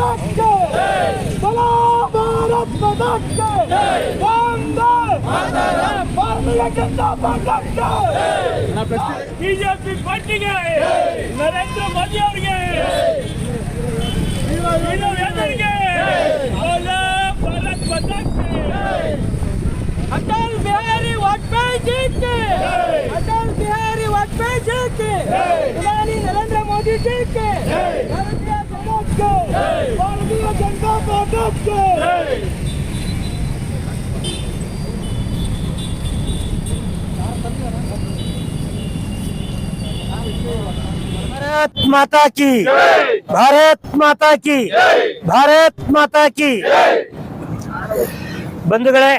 ಮಾತಾಕ್ಕೆ ಬಲ ಭಾರತ್ ಮಾತಾಕ್ಕೆ ವಂದೇ ಮಾತರಂ ಭಾರತೀಯ ಜನತಾ ಪಾರ್ಟಿಗೆ ಬಿಜೆಪಿ ಪಾರ್ಟಿಗೆ ನರೇಂದ್ರ ಮೋದಿ ಅವರಿಗೆ ಯುವಜನರಿಗೆ ಬಲ ಭಾರತ್ ಮಾತಾಕ್ಕೆ ಅಟಲ್ ಬಿಹಾರಿ ವಾಜಪೇಯಿ ಜೀತೆ ಕೆ ಅಟಲ್ ಬಿಹಾರಿ ವಾಜಪೇಯಿ ಜಿ ಕೆ ನರೇಂದ್ರ ಮೋದಿ ಜಿ जनता पार्टी के भारत माता की भारत माता की ಭಾರತ್ ಮಾತಾ ಕಿ ಬಂಧುಗಳೇ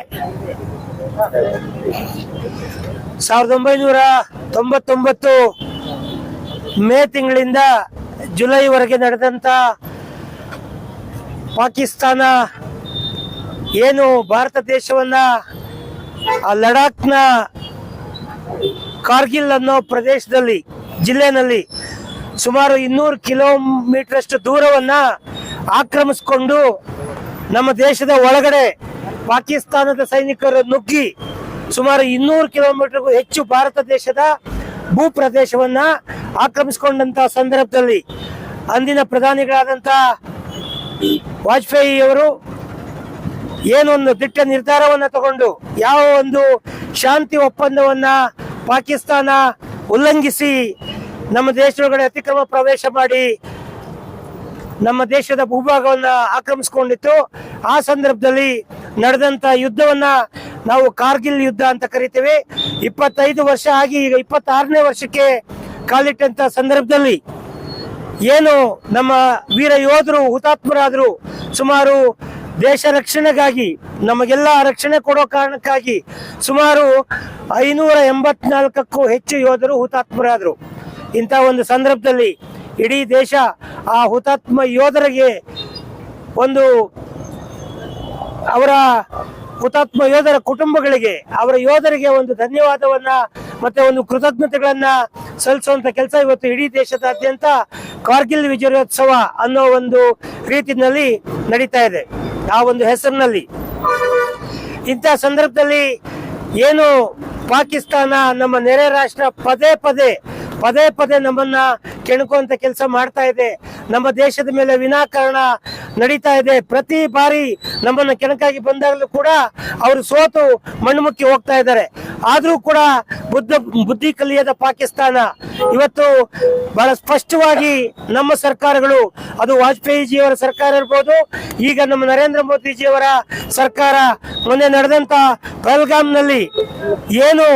ಸಾವಿರದ ಒಂಬೈನೂರ ತೊಂಬತ್ತೊಂಬತ್ತು ಮೇ ತಿಂಗಳಿಂದ ಜುಲೈವರೆಗೆ ನಡೆದಂತ ಪಾಕಿಸ್ತಾನ ಏನು ಭಾರತ ದೇಶವನ್ನ ಆ ಲಡಾಖ್ನ ಕಾರ್ಗಿಲ್ ಅನ್ನೋ ಪ್ರದೇಶದಲ್ಲಿ, ಜಿಲ್ಲೆನಲ್ಲಿ ಸುಮಾರು ಇನ್ನೂರು ಕಿಲೋಮೀಟರ್ ಅಷ್ಟು ದೂರವನ್ನ ಆಕ್ರಮಿಸಿಕೊಂಡು ನಮ್ಮ ದೇಶದ ಒಳಗಡೆ ಪಾಕಿಸ್ತಾನದ ಸೈನಿಕರು ನುಗ್ಗಿ ಸುಮಾರು ಇನ್ನೂರು ಕಿಲೋಮೀಟರ್ಗೂ ಹೆಚ್ಚು ಭಾರತ ದೇಶದ ಭೂ ಪ್ರದೇಶವನ್ನ ಆಕ್ರಮಿಸಿಕೊಂಡಂತ ಸಂದರ್ಭದಲ್ಲಿ ಅಂದಿನ ಪ್ರಧಾನಿಗಳಾದಂತ ವಾಜಪೇಯಿ ಅವರು ಏನೊಂದು ದಿಟ್ಟ ನಿರ್ಧಾರವನ್ನ ತಗೊಂಡು ಯಾವ ಒಂದು ಶಾಂತಿ ಒಪ್ಪಂದವನ್ನ ಪಾಕಿಸ್ತಾನ ಉಲ್ಲಂಘಿಸಿ ನಮ್ಮ ದೇಶದೊಳಗಡೆ ಅತಿಕ್ರಮ ಪ್ರವೇಶ ಮಾಡಿ ನಮ್ಮ ದೇಶದ ಭೂಭಾಗವನ್ನ ಆಕ್ರಮಿಸಿಕೊಂಡಿತ್ತು. ಆ ಸಂದರ್ಭದಲ್ಲಿ ನಡೆದಂತ ಯುದ್ಧವನ್ನ ನಾವು ಕಾರ್ಗಿಲ್ ಯುದ್ಧ ಅಂತ ಕರಿತೇವೆ. ಇಪ್ಪತ್ತೈದು ವರ್ಷ ಆಗಿ ಈಗ ಇಪ್ಪತ್ತಾರನೇ ವರ್ಷಕ್ಕೆ ಕಾಲಿಟ್ಟಂತ ಸಂದರ್ಭದಲ್ಲಿ ಏನು ನಮ್ಮ ವೀರ ಯೋಧರು, ಹುತಾತ್ಮರಾದರು ಸುಮಾರು ದೇಶ ರಕ್ಷಣೆಗಾಗಿ, ನಮಗೆಲ್ಲ ರಕ್ಷಣೆ ಕೊಡೋ ಕಾರಣಕ್ಕಾಗಿ ಸುಮಾರು ಐನೂರ ಎಂಬತ್ನಾಲ್ಕಕ್ಕೂ ಹೆಚ್ಚು ಯೋಧರು ಹುತಾತ್ಮರಾದರು. ಇಂಥ ಒಂದು ಸಂದರ್ಭದಲ್ಲಿ ಇಡೀ ದೇಶ ಆ ಹುತಾತ್ಮ ಯೋಧರಿಗೆ ಒಂದು ಅವರ ಹುತಾತ್ಮ ಯೋಧರ ಕುಟುಂಬಗಳಿಗೆ, ಅವರ ಯೋಧರಿಗೆ ಒಂದು ಧನ್ಯವಾದವನ್ನ ಮತ್ತೆ ಒಂದು ಕೃತಜ್ಞತೆಗಳನ್ನ ಸಲ್ಲಿಸುವಂತ ಕೆಲಸ ಇವತ್ತು ಇಡೀ ದೇಶದಾದ್ಯಂತ ಕಾರ್ಗಿಲ್ ವಿಜಯೋತ್ಸವ ಅನ್ನೋ ಒಂದು ರೀತಿನಲ್ಲಿ ನಡೀತಾ ಇದೆ. ಆ ಒಂದು ಹೆಸರಿನಲ್ಲಿ. ಇಂಥ ಸಂದರ್ಭದಲ್ಲಿ ಏನು ಪಾಕಿಸ್ತಾನ ನಮ್ಮ ನೆರೆ ರಾಷ್ಟ್ರ ಪದೇ ಪದೇ ಪದೇ ಪದೇ ನಮ್ಮನ್ನ ಕೆಣಕುವಂತ ಕೆಲಸ ಮಾಡ್ತಾ ಇದೆ. ನಮ್ಮ ದೇಶದ ಮೇಲೆ ವಿನಾಕಾರಣ ನಡೀತಾ ಇದೆ. ಪ್ರತಿ ಬಾರಿ ನಮ್ಮನ್ನ ಕೆಣಕಾಗಿ ಬಂದಾಗಲೂ ಕೂಡ ಅವರು ಸೋತು ಮಣ್ಣು ಮುಕ್ಕಿ ಹೋಗ್ತಾ ಇದ್ದಾರೆ. ಆದ್ರೂ ಕೂಡ ಬುದ್ಧ ಬುದ್ಧಿ ಕಲಿಯದ ಪಾಕಿಸ್ತಾನ ಇವತ್ತು ಬಹಳ ಸ್ಪಷ್ಟವಾಗಿ ನಮ್ಮ ಸರ್ಕಾರಗಳು, ಅದು ವಾಜಪೇಯಿಜಿಯವರ ಸರ್ಕಾರ ಇರ್ಬೋದು, ಈಗ ನಮ್ಮ ನರೇಂದ್ರ ಮೋದಿಜಿಯವರ ಸರ್ಕಾರ ಮೊನ್ನೆ ನಡೆದಂತ ಪಹಲ್ಗಾಮ್ನಲ್ಲಿ ಏನು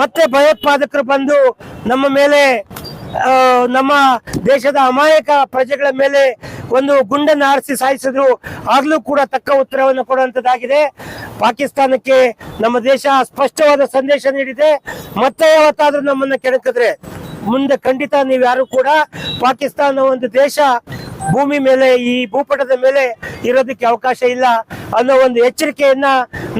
ಮತ್ತೆ ಭಯೋತ್ಪಾದಕರು ಬಂದು ನಮ್ಮ ಮೇಲೆ ನಮ್ಮ ದೇಶದ ಅಮಾಯಕ ಪ್ರಜೆಗಳ ಮೇಲೆ ಒಂದು ಗುಂಡನ್ನು ಆರಿಸಿ ಸಾಯಿಸಿದ್ರು ಆಗ್ಲೂ ಕೂಡ ತಕ್ಕ ಉತ್ತರವನ್ನು ಕೊಡುವಂತದ್ದಾಗಿದೆ ಪಾಕಿಸ್ತಾನಕ್ಕೆ ನಮ್ಮ ದೇಶ ಸ್ಪಷ್ಟವಾದ ಸಂದೇಶ ನೀಡಿದೆ. ಮತ್ತೆ ಯಾವತ್ತಾದ್ರೂ ನಮ್ಮನ್ನ ಕೆಣಕಿದ್ರೆ ಮುಂದೆ ಖಂಡಿತ ನೀವು ಯಾರು ಕೂಡ ಪಾಕಿಸ್ತಾನ ಒಂದು ದೇಶ ಭೂಮಿ ಮೇಲೆ, ಈ ಭೂಪಟದ ಮೇಲೆ ಇರೋದಕ್ಕೆ ಅವಕಾಶ ಇಲ್ಲ ಅನ್ನೋ ಒಂದು ಎಚ್ಚರಿಕೆಯನ್ನ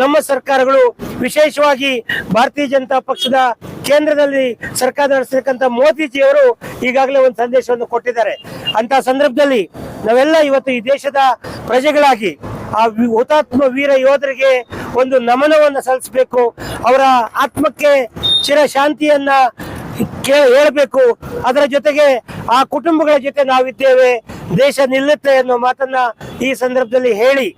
ನಮ್ಮ ಸರ್ಕಾರಗಳು ವಿಶೇಷವಾಗಿ ಭಾರತೀಯ ಜನತಾ ಪಕ್ಷದ ಕೇಂದ್ರದಲ್ಲಿ ಸರ್ಕಾರ ನಡೆಸಿರ್ತಕ್ಕಂಥ ಮೋದಿಜಿಯವರು ಈಗಾಗಲೇ ಒಂದು ಸಂದೇಶವನ್ನು ಕೊಟ್ಟಿದ್ದಾರೆ. ಅಂತ ಸಂದರ್ಭದಲ್ಲಿ ನಾವೆಲ್ಲ ಇವತ್ತು ಈ ದೇಶದ ಪ್ರಜೆಗಳಾಗಿ ಆ ಹುತಾತ್ಮ ವೀರ ಯೋಧರಿಗೆ ಒಂದು ನಮನವನ್ನು ಸಲ್ಲಿಸಬೇಕು, ಅವರ ಆತ್ಮಕ್ಕೆ ಚಿರ ಶಾಂತಿಯನ್ನ ಕೇ ಹೇಳಬೇಕು. ಅದರ ಜೊತೆಗೆ ಆ ಕುಟುಂಬಗಳ ಜೊತೆ ನಾವಿದ್ದೇವೆ. ದೇಶ ನಿಲ್ಲುತ್ತೆ ಅನ್ನೋ ಮಾತನ್ನ ಈ ಸಂದರ್ಭದಲ್ಲಿ ಹೇಳಿ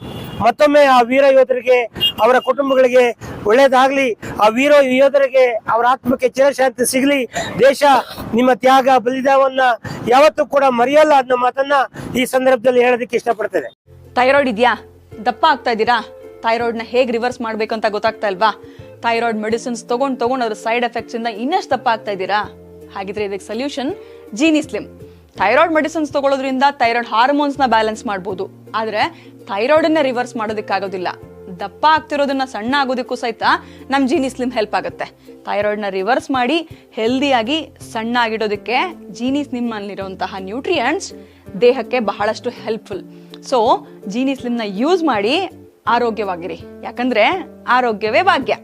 ಮತ್ತೊಮ್ಮೆ ಆ ವೀರ ಯೋಧರಿಗೆ, ಅವರ ಕುಟುಂಬಗಳಿಗೆ ಒಳ್ಳೇದಾಗ್ಲಿ. ಆ ವೀರ ಯೋಧರಿಗೆ ಅವರ ಆತ್ಮಕ್ಕೆ ಚಿರಶಾಂತಿ ಸಿಗಲಿ. ದೇಶ ನಿಮ್ಮ ತ್ಯಾಗ ಬಲಿದಾವನ್ನ ಯಾವತ್ತೂ ಕೂಡ ಮರೆಯಲ್ಲ ಅನ್ನೋ ಮಾತನ್ನ ಈ ಸಂದರ್ಭದಲ್ಲಿ ಹೇಳೋದಕ್ಕೆ ಇಷ್ಟಪಡ್ತೇನೆ. ಥೈರಾಯ್ಡ್ ಇದೆಯಾ? ದಪ್ಪ ಆಗ್ತಾ ಇದ್ದೀರಾ? ಥೈರಾಯ್ಡ್ನ ಹೇಗೆ ರಿವರ್ಸ್ ಮಾಡ್ಬೇಕು ಅಂತ ಗೊತ್ತಾಗ್ತಾ ಇಲ್ವಾ? ಥೈರಾಯ್ಡ್ ಮೆಡಿಸಿನ್ಸ್ ತಗೊಂಡ್ ತಗೊಂಡ್ ಅದ್ರ ಸೈಡ್ ಎಫೆಕ್ಟ್ಸ್ ಇಂದ ಇನ್ನಷ್ಟು ದಪ್ಪ ಆಗ್ತಾ ಇದ್ದೀರಾ? ಹಾಗಿದ್ರೆ ಇದಕ್ಕೆ solution Geeni slim thyroid medicines ತಗೊಳ್ಳೋದ್ರಿಂದ thyroid ಹಾರ್ಮೋನ್ಸ್ನ ಬ್ಯಾಲೆನ್ಸ್ ಮಾಡ್ಬೋದು. ಆದ್ರೆ ಥೈರಾಯ್ಡ್ನ ರಿವರ್ಸ್ ಮಾಡೋದಕ್ಕಾಗೋದಿಲ್ಲ. ದಪ್ಪ ಆಗ್ತಿರೋದನ್ನ ಸಣ್ಣ ಆಗೋದಕ್ಕೂ ಸಹಿತ ನಮ್ ಜೀನಿ ಸ್ಲಿಮ್ ಹೆಲ್ಪ್ ಆಗುತ್ತೆ. ಥೈರಾಯ್ಡ್ನ ರಿವರ್ಸ್ ಮಾಡಿ ಹೆಲ್ದಿಯಾಗಿ ಸಣ್ಣ ಆಗಿಡೋದಕ್ಕೆ ಜೀನಿ ಸ್ಲಿಮ್ ಅಲ್ಲಿರುವಂತಹ ನ್ಯೂಟ್ರಿಯೆಂಟ್ಸ್ ದೇಹಕ್ಕೆ ಬಹಳಷ್ಟು ಹೆಲ್ಪ್ಫುಲ್ ಸೊ ಜೀನಿ ಸ್ಲಿಮ್ನ ಯೂಸ್ ಮಾಡಿ ಆರೋಗ್ಯವಾಗಿರಿ. ಯಾಕಂದ್ರೆ ಆರೋಗ್ಯವೇ ಭಾಗ್ಯ.